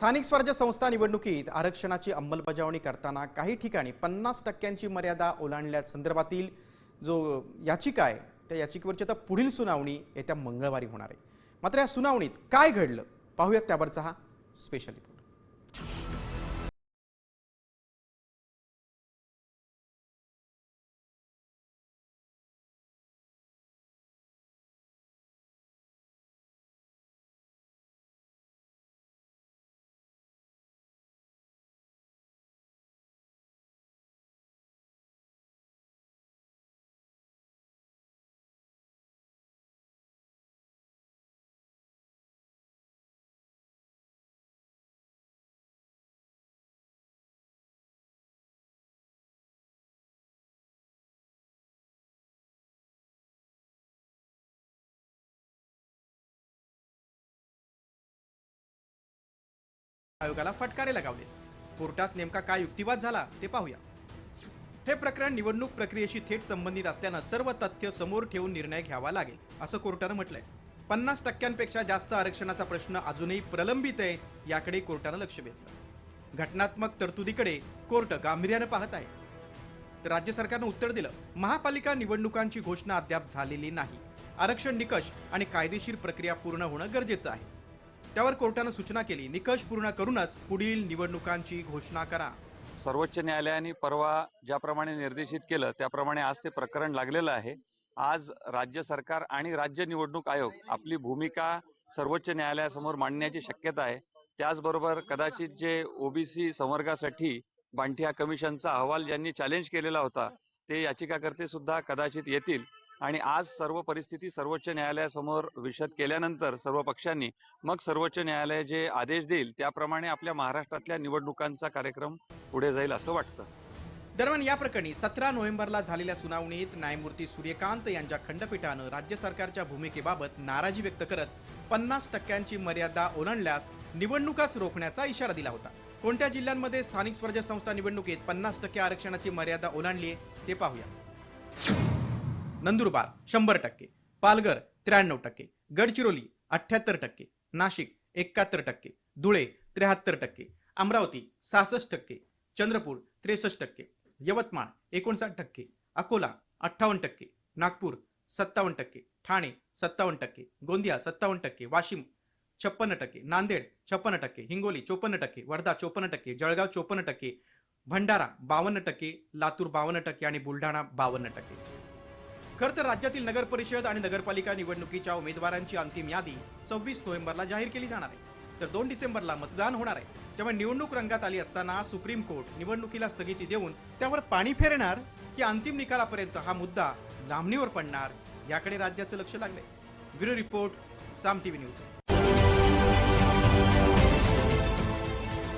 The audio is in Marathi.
स्थानिक स्वराज्य संस्था निवडणुकीत आरक्षणाची अंमलबजावणी करताना काही ठिकाणी पन्नास टक्क्यांची मर्यादा ओलांडल्या संदर्भातील जो याचिका आहे त्या याचिकेवरची आता पुढील सुनावणी येत्या मंगळवारी होणार आहे. मात्र या सुनावणीत काय घडलं? पाहूयात त्यावरचा हा स्पेशल रिपोर्ट आयोगाला फटकारे लगावले. कोर्टात नेमका काय युक्तिवाद झाला ते पाहूया. हे प्रकरण निवडणूक प्रक्रियेशी थेट संबंधित असल्यानं सर्व तथ्य समोर ठेवून निर्णय घ्यावा लागेल असं कोर्टानं म्हटलंय. पन्नास टक्क्यांपेक्षा जास्त आरक्षणाचा प्रश्न अजूनही प्रलंबित आहे याकडे कोर्टानं लक्ष वेधलं. घटनात्मक तरतुदीकडे कोर्ट गांभीर्यानं पाहत आहे. तर राज्य सरकारनं उत्तर दिलं महापालिका निवडणुकांची घोषणा अद्याप झालेली नाही. आरक्षण निकष आणि कायदेशीर प्रक्रिया पूर्ण होणं गरजेचं आहे. त्यावर कोर्टानं सूचना केली. निकष पूर्ण करूनच पुढील निवडणुकांची घोषणा करा. सर्वोच्च न्यायालयाने परवा ज्याप्रमाणे निर्देशित केलं त्याप्रमाणे आज ते प्रकरण लागलेलं आहे. आज राज्य सरकार आणि राज्य निवडणूक आयोग आपली भूमिका सर्वोच्च न्यायालयासमोर मांडण्याची शक्यता आहे. त्याचबरोबर कदाचित जे ओबीसी संवर्गासाठी बांठिया कमिशनचा अहवाल ज्यांनी चॅलेंज केलेला होता ते याचिकाकर्ते सुद्धा कदाचित येतील. आणि आज सर्व परिस्थिती सर्वोच्च न्यायालयासमोर विशद केल्यानंतर सर्व पक्षांनी मग सर्वोच्च न्यायालय जे आदेश देईल त्याप्रमाणे आपल्या महाराष्ट्रातल्या निवडणुकांचा कार्यक्रम पुढे जाईल असं वाटतं. दरम्यान या प्रकरणी सतरा नोव्हेंबरला झालेल्या सुनावणीत न्यायमूर्ती सूर्यकांत यांच्या खंडपीठानं राज्य सरकारच्या भूमिकेबाबत नाराजी व्यक्त करत पन्नास टक्क्यांची मर्यादा ओलांडल्यास निवडणुकाच रोखण्याचा इशारा दिला होता. कोणत्या जिल्ह्यांमध्ये स्थानिक स्वराज्य संस्था निवडणुकीत पन्नास टक्के आरक्षणाची मर्यादा ओलांडली ते पाहूया. नंदुरबार शंभर टक्के पालघर त्र्याण्णव टक्के गडचिरोली अठ्ठ्याहत्तर टक्के नाशिक एकाहत्तर टक्के धुळे त्र्याहत्तर टक्के अमरावती सहासष्ट टक्के चंद्रपूर त्रेसष्ट टक्के यवतमाळ एकोणसाठ टक्के अकोला अठ्ठावन्न टक्के नागपूर सत्तावन्न टक्के ठाणे सत्तावन्न टक्के गोंदिया सत्तावन्न टक्के वाशिम छप्पन्न टक्के नांदेड छप्पन्न टक्के हिंगोली चोपन्न टक्के वर्धा चोपन्न टक्के जळगाव चोपन्न टक्के भंडारा बावन्न टक्के लातूर बावन्न टक्के आणि बुलढाणा बावन्न टक्के. खरं तर राज्यातील नगर परिषद आणि नगरपालिका निवडणुकीच्या उमेदवारांची अंतिम यादी सव्वीस नोव्हेंबरला जाहीर केली जाणार आहे. तर दोन डिसेंबरला मतदान होणार आहे. त्यामुळे निवडणूक रंगात आली असताना सुप्रीम कोर्ट निवडणुकीला स्थगिती देऊन त्यावर पाणी फेरणार की अंतिम निकालापर्यंत हा मुद्दा लांबणीवर पडणार याकडे राज्याचं लक्ष लागलंय. Bureau report Saam TV news.